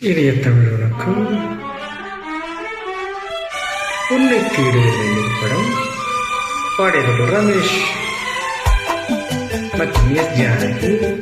இனிய தமிழ் வணக்கம். உன்னைக்கு தேடுகிற படம். பாடியவர் ரமேஷ். மற்றும் S Janaki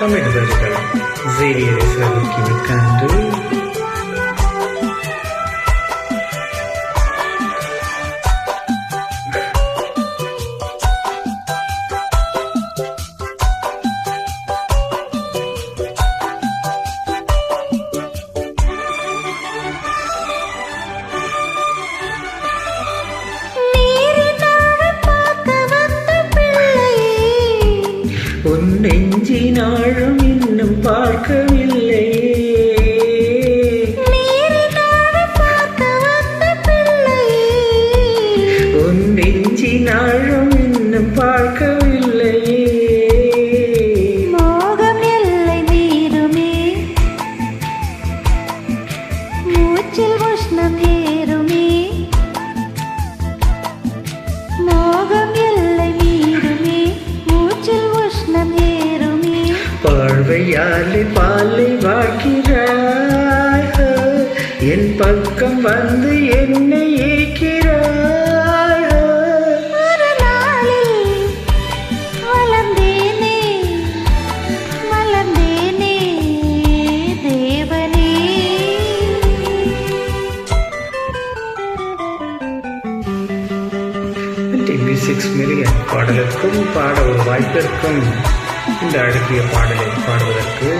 Pamiętaj, że Ziri jest wielkim kandydatem. உன் நெஞ்சினாழும் இன்னும் பார்க்கவில்லையே. மோகம் எல்லை நீருமே. மூச்சில் உஷ்ணம் ஏறுமே. மோகம் எல்லை நீருமே. மூச்சில் உஷ்ணம் ஏறுமே. பார்வையாலே பாலை வாக்கிறாய் என் பக்கம் வந்து என்னை ஏற்கிறாய் டிவி சிக்ஸ் மில்லியன் பாடலுக்கும் பாட ஒரு வாய்ப்பிற்கும் இந்த அழகிய பாடலை பாடுவதற்கு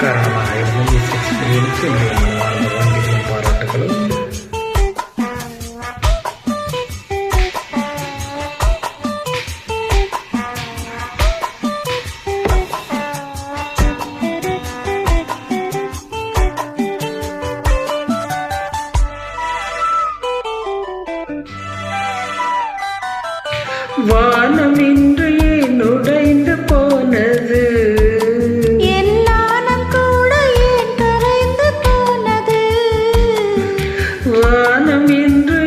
காரணமாக இருந்த சிக்ஸ் மில்லியனுக்கு வாழ்ந்த வங்கிகளும் பாராட்டுகளும் வானம் இன்று ஏன் உடைந்து போனது நாணம் கூட ஏன் கரைந்து போனது? வானம் இன்று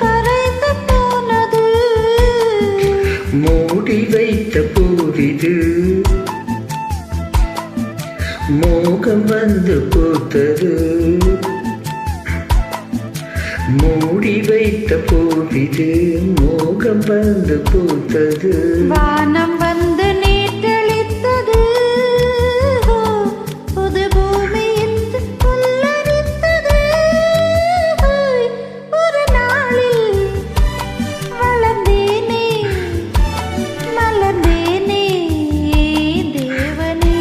கரைந்து போனது? மூடி வைத்த பூவிது. மோகம் வந்து பூத்தது. மூடி வைத்த பூவிது மோகம் வந்து பூத்தது. வானம் வந்து நீட்டளித்தது. புது பூமி இன்று புல்லரித்தது ஒரு நாளில் வளர்ந்தேனே மலர்ந்தேனே தேவனே.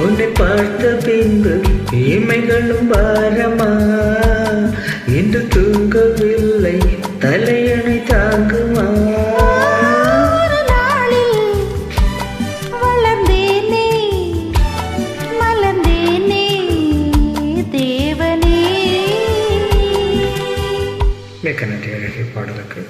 உன்னை பார்த்த பின்பு இமைகளும் பாரமா. இலக்கணத்தை அழகிய பாடலுக்கு